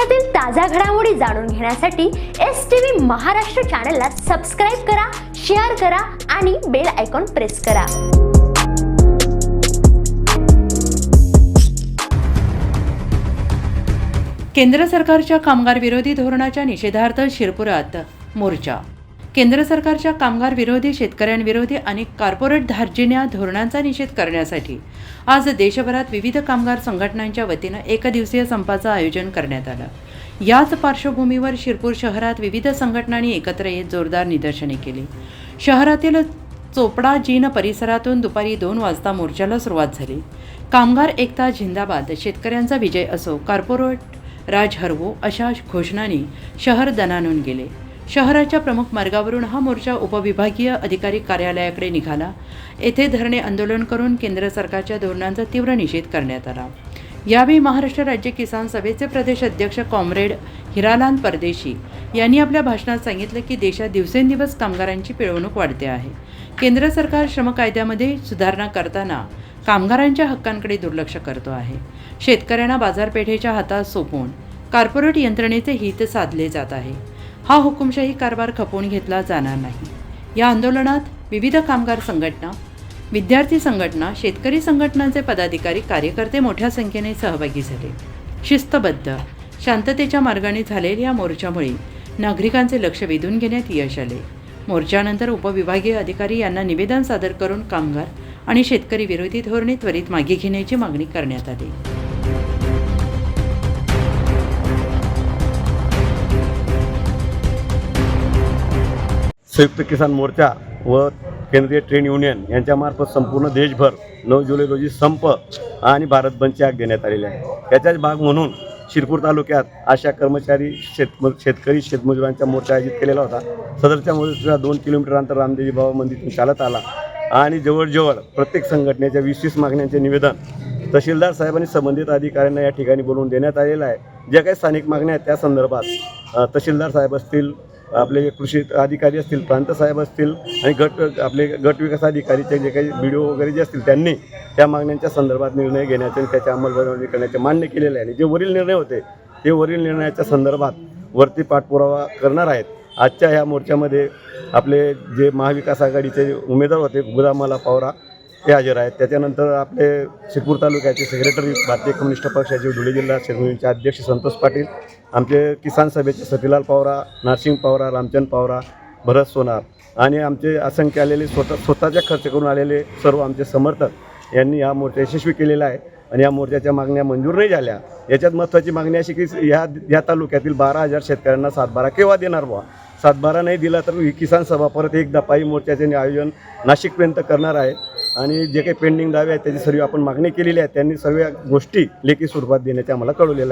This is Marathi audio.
देशातील ताज्या घडामोडी जाणून घेण्यासाठी एस टी व्ही महाराष्ट्र चॅनलला सबस्क्राईब करा शेअर करा आणि बेल आयकॉन प्रेस करा. केंद्र सरकारच्या कामगार विरोधी धोरणाच्या निषेधार्थ शिरपुरात मोर्चा केंद्र सरकारच्या कामगार विरोधी शेतकऱ्यांविरोधी आणि कॉर्पोरेट धार्जिन्या धोरणांचा निषेध करण्यासाठी आज देशभरात विविध कामगार संघटनांच्या वतीनं एकदिवसीय संपाचं आयोजन करण्यात आलं. याच पार्श्वभूमीवर शिरपूर शहरात विविध संघटनांनी एकत्र येत जोरदार निदर्शने केली. शहरातील चोपडा जीन परिसरातून दुपारी दोन वाजता मोर्चाला सुरुवात झाली. कामगार एकता झिंदाबाद शेतकऱ्यांचा विजय असो कॉर्पोरेट राज हरवो अशा घोषणांनी शहर दणानून गेले. शहराच्या प्रमुख मार्गावरून हा मोर्चा उपविभागीय अधिकारी कार्यालयाकडे निघाला. येथे धरणे आंदोलन करून केंद्र सरकारच्या धोरणांचा तीव्र निषेध करण्यात आला. यावेळी महाराष्ट्र राज्य किसान सभेचे प्रदेश अध्यक्ष कॉम्रेड हिरालाल परदेशी यांनी आपल्या भाषणात सांगितलं की देशात दिवसेंदिवस कामगारांची पिळवणूक वाढते आहे. केंद्र सरकार श्रम कायद्यामध्ये सुधारणा करताना कामगारांच्या हक्कांकडे दुर्लक्ष करतो आहे. शेतकऱ्यांना बाजारपेठेच्या हातात सोपवून कॉर्पोरेट यंत्रणेचे हित साधले जात आहे. हा हुकुमशाही कारभार खपवून घेतला जाणार नाही. या आंदोलनात विविध कामगार संघटना विद्यार्थी संघटना शेतकरी संघटनांचे पदाधिकारी कार्यकर्ते मोठ्या संख्येने सहभागी झाले. शिस्तबद्ध शांततेच्या मार्गाने झालेल्या या मोर्चामुळे नागरिकांचे लक्ष वेधून घेण्यात यश आले. मोर्चानंतर उपविभागीय अधिकारी यांना निवेदन सादर करून कामगार आणि शेतकरी विरोधी धोरणे त्वरित मागे घेण्याची मागणी करण्यात आली. संयुक्त किसान मोर्चा व केंद्रीय ट्रेड युनियन यांच्यामार्फत संपूर्ण देशभर नऊ जुलै रोजी संप आणि भारत बंदची आग देण्यात आलेली आहे. याचाच भाग म्हणून शिरपूर तालुक्यात आशा कर्मचारी शेत शेतकरी शेतमजुरांचा मोर्चा आयोजित केलेला होता. सदरच्या मोर्चा दोन किलोमीटर अंतर रामदेवी बाबा मंदिरातून चालत आला आणि जवळजवळ प्रत्येक संघटनेच्या वीस वीस मागण्यांचे निवेदन तहसीलदार साहेबांनी संबंधित अधिकाऱ्यांना या ठिकाणी बोलवून देण्यात आलेलं आहे. ज्या काही स्थानिक मागण्या आहेत त्या संदर्भात तहसीलदार साहेब असतील आपले कृषी अधिकारी असतील प्रांत साहेब असतील आणि गट आपले गट विकास अधिकारीचे जे काही बी वगैरे जे असतील त्यांनी त्या मागण्यांच्या संदर्भात निर्णय घेण्याचे आणि त्याच्या अंमलबजावणी करण्याचे मान्य केलेले आहे. आणि जे वरील निर्णय होते ते वरील निर्णयाच्या संदर्भात वरती पाठपुरावा करणार आहेत. आजच्या ह्या मोर्चामध्ये आपले जे महाविकास आघाडीचे उमेदवार होते गुलामाला पवारा ते हजर आहेत. त्याच्यानंतर आपले शिरपूर तालुक्याचे सेक्रेटरी भारतीय कम्युनिस्ट पक्षाचे धुळे जिल्हा शेतकऱ्यांचे अध्यक्ष संतोष पाटील आमचे किसान सभेचे सतीलाल पवारा नारसिंग पवारा रामचंद पवारा भरत सोनार आणि आमचे असंख्य आलेले स्वतः स्वतःच्या खर्च करून आलेले सर्व आमचे समर्थक यांनी हा मोर्चा यशस्वी केलेला आहे आणि या मोर्चाच्या मागण्या मंजूर नाही झाल्या. याच्यात महत्त्वाची मागणी अशी की ह्या या तालुक्यातील बारा हजार शेतकऱ्यांना सातबारा केव्हा देणार बुवा? सातबारा नाही दिला तर किसान सभा परत एकदा पायी मोर्चाचे आयोजन नाशिकपर्यंत करणार आहे. आणि जे काही पेंडिंग दावे आहेत त्याची सर्व आपण मागणी केलेली आहे. त्यांनी सर्व गोष्टी लेखी स्वरूपात देण्याचे आम्हाला कळवलेलं आहे.